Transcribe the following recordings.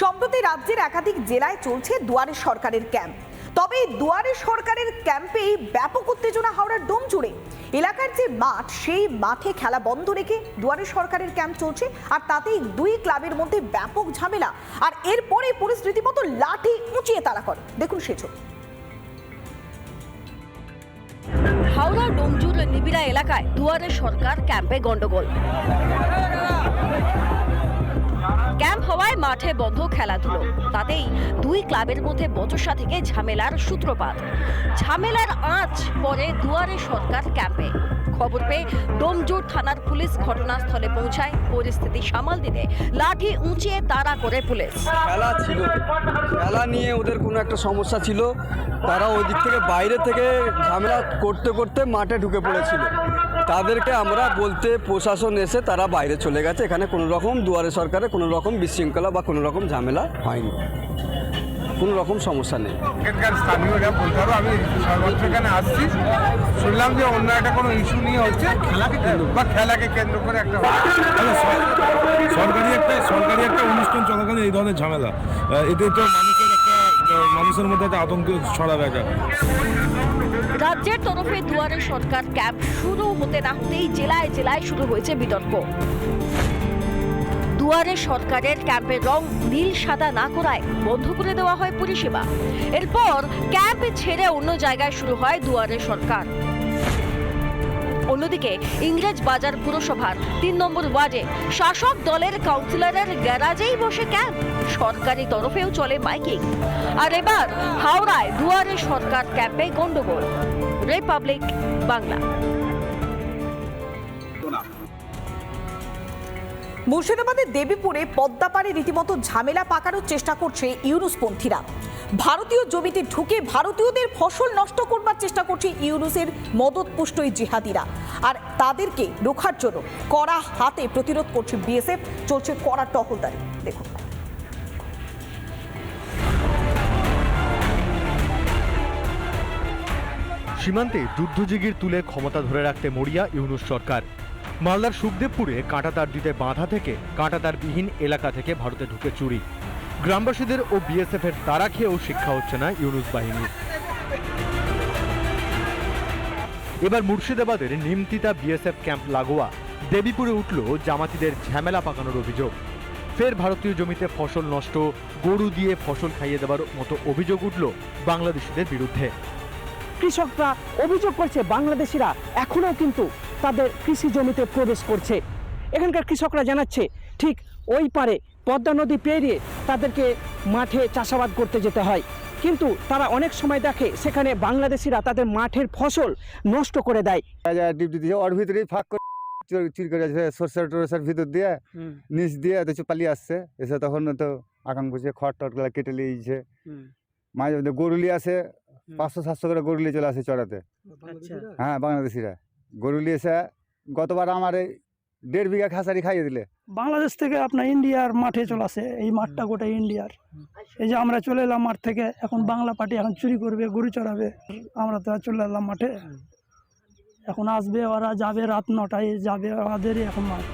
সম্প্রতি রাজ্যের একাধিক জেলায় চলছে দুয়ারে সরকারের ক্যাম্প। তবে দুয়ারে সরকারের ক্যাম্পেই ব্যাপক উত্তেজনা হাওড়ার ডোম জুড়ে। এলাকার যে মাঠ, সেই মাঠে খেলা বন্ধ রেখে দুয়ারে সরকারের ক্যাম্প চলছে, আর তাতেই দুই ক্লাবের মধ্যে ব্যাপক ঝামেলা। আর এরপরে পরিস্থিতি মতো লাঠি উঁচিয়ে তাড়া করে। দেখুন সে ছবি। হাওড়া ডোমজুর নিবিড়া এলাকায় দুয়ারে সরকার ক্যাম্পে গন্ডগোল। ক্যাম্প হওয়ায় মাঠে বন্ধ খেলাধুলো। তাতেই দুই ক্লাবের মধ্যে বচসা থেকে ঝামেলার সূত্রপাত। ঝামেলার আঁচ পরে দুয়ারে সরকার ক্যাম্পে। খবর পেয়ে ডোমজুর থানার পুলিশ ঘটনাস্থলে পৌঁছায়। পরিস্থিতি সামাল দিতে লাঠি উঁচিয়ে তাড়া করে পুলিশ। খেলা ছিল। খেলা নিয়ে ওদের কোনো একটা সমস্যা ছিল। তারা ওই দিক থেকে বাইরে থেকে ঝামেলা করতে করতে মাঠে ঢুকে পড়েছিল। তাদেরকে আমরা বলতে প্রশাসন এসে তারা বাইরে চলে গেছে। এখানে কোনো রকম দুয়ারে সরকারে কোনো রকম বিশৃঙ্খলা বা কোনো রকম ঝামেলা হয়নি। কোনো রকম সমস্যা নেই। এখানকার স্থানীয়রা বলতে পারো আমি সর্বত্র এখানে আসছি। শুনলাম যে অন্য একটা কোনো ইস্যু নিয়ে হচ্ছে খেলাকে কেন্দ্র বা খেলাকে কেন্দ্র করে একটা সরকারি একটা সরকারি একটা অনুষ্ঠান চলাকালীন এই ধরনের ঝামেলা। এতে তো মানুষের মানুষের মধ্যে একটা আতঙ্ক ছড়াবে একটা রাজ্যের তরফে দুয়ারে সরকার ক্যাম্প শুরু হতে না হতেই জেলায় জেলায় শুরু হয়েছে বিতর্ক। দুয়ারে সরকারের ক্যাম্পের রং নীল, সাদা না করায় বন্ধ করে দেওয়া হয় পরিষেবা এরপর ক্যাম্প ছেড়ে অন্য জায়গায় শুরু হয় দুয়ারে সরকার। অন্যদিকে ইংরেজ বাজার পুরসভার তিন নম্বর ওয়ার্ডে শাসক দলের কাউন্সিলরের গ্যারাজেই বসে ক্যাম্প সরকারি তরফেও চলে মাইকিং। আর এবার হাওড়ায় দুয়ারে সরকার ক্যাম্পে গন্ডগোল। রিপাবলিক বাংলা। মুর্শিদাবাদের দেবীপুরে পদ্মাপাড়ে রীতিমতো ঝামেলা পাকানোর চেষ্টা করছে ইউনুসপন্থীরা। ভারতীয় জমিতে ঢুকে ভারতীয়দের ফসল নষ্ট করবার চেষ্টা করছে ইউনুসের মদতপুষ্ট এই জিহাদিরা। আর তাদেরকে রোখার জন্য কড়া হাতে প্রতিরোধ করছে বিএসএফ, চলছে কড়া টহলদারি। দেখুন। সীমান্তে যুদ্ধজিগির তুলে ক্ষমতা ধরে রাখতে মরিয়া ইউনুস সরকার। মালদার সুখদেবপুরে কাঁটাতার দিতে বাঁধা থেকে কাঁটাতারবিহীন এলাকা থেকে ভারতে ঢুকে চুরি। গ্রামবাসীদের ও বিএসএফ এর তারা খেয়েও শিক্ষা হচ্ছে না ইউনুস বাহিনীর এবার মুর্শিদাবাদের নিমতিতা বিএসএফ ক্যাম্প লাগোয়া। দেবীপুরে উঠল জামাতিদের ঝামেলা পাকানোর অভিযোগ। ফের ভারতীয় জমিতে ফসল নষ্ট, গরু দিয়ে ফসল খাইয়ে দেওয়ার মতো অভিযোগ উঠল বাংলাদেশিদের বিরুদ্ধে। কৃষকরা অভিযোগ করছে বাংলাদেশিরা এখনও কিন্তু তাদের কৃষি জমিতে প্রবেশ করছে। এখানকার কৃষকরা জানাচ্ছে, ঠিক ওই পারে পদ্মা নদী পেরিয়ে তাদেরকে মাঠে চাষাবাদ করতে যেতে হয়। কিন্তু তারা অনেক সময় দেখে সেখানে বাংলাদেশিরা তাদের মাঠের ফসল নষ্ট করে দেয়। ওর ভিতরেই ফাঁক করে চুরি টরষের ভিতর দিয়ে নিচ দিয়ে তো পালিয়ে আসছে। এসে তখন তো আকাম করছে খড় টটগুলা কেটে নিয়েছে মাঝে মধ্যে গরুলি আসে পাঁচশো সাতশো করে গরুলি চলে আসে চড়াতে। হ্যাঁ বাংলাদেশিরা। গরুলি এসে গতবার আমার এই দেড় বিঘা খাসারি খাইয়ে দিলে। বাংলাদেশ থেকে আপনার ইন্ডিয়ার মাঠে চলে আসে এই মাঠটা গোটা ইন্ডিয়ার। এই যে আমরা চলে এলাম মাঠ থেকে এখন বাংলা পার্টি এখন চুরি করবে গরু চড়াবে আমরা তো চলে এলাম মাঠে। এখন আসবে ওরা যাবে রাত নটায় যাবে ওদেরই এখন মাঠ।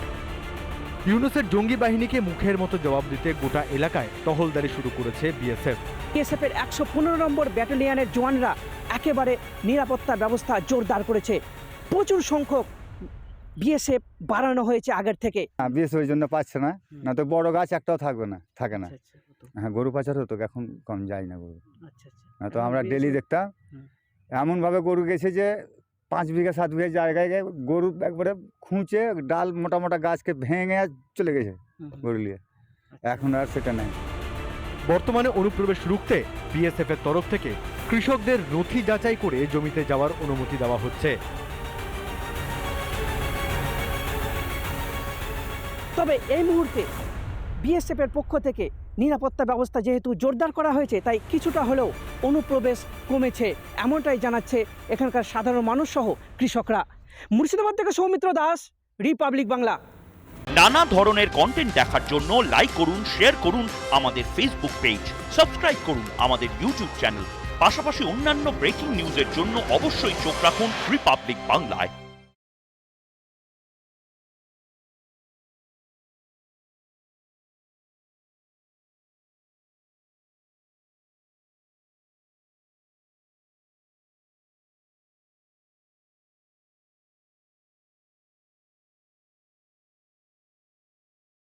ইউনুসের জঙ্গি বাহিনীকে মুখের মতো জবাব দিতে গোটা এলাকায় টহলদারি শুরু করেছে বিএসএফ। বিএসএফ এর একশো পনেরো নম্বর ব্যাটালিয়নের জওয়ানরা একেবারে নিরাপত্তা ব্যবস্থা জোরদার করেছে। প্রচুর সংখ্যক বিএসএফ বাড়ানো হয়েছে আগের থেকে। হ্যাঁ বিএস ওই জন্য পাচ্ছে না। না তো বড় গাছ একটাও থাকবে না থাকে না। হ্যাঁ গরু পাচার হতো এখন কম যায় না গরু। না তো আমরা ডেলি দেখতাম। এমনভাবে গরু গেছে যে পাঁচ বিঘা সাত বিঘা জায়গায় গিয়ে গরু একবারে খুঁচে ডাল মোটা মোটা গাছকে ভেঙে চলে গেছে গরু নিয়ে। এখন আর সেটা নেই। বর্তমানে অনুপ্রবেশ রুখতে বিএসএফ এর তরফ থেকে কৃষকদের নথি যাচাই করে জমিতে যাওয়ার অনুমতি দেওয়া হচ্ছে। তবে এই মুহূর্তে বিএসএফ এর পক্ষ থেকে নিরাপত্তা ব্যবস্থা যেহেতু জোরদার করা হয়েছে, তাই কিছুটা হলেও অনুপ্রবেশ কমেছে এমনটাই জানাচ্ছে এখানকার সাধারণ মানুষ সহ কৃষকরা। মুর্শিদাবাদ থেকে সৌমিত্র দাস, রিপাবলিক বাংলা। নানা ধরনের কন্টেন্ট দেখার জন্য লাইক করুন শেয়ার করুন আমাদের ফেসবুক পেজ সাবস্ক্রাইব করুন আমাদের ইউটিউব চ্যানেল পাশাপাশি অন্যান্য ব্রেকিং নিউজের জন্য অবশ্যই চোখ রাখুন রিপাবলিক বাংলায়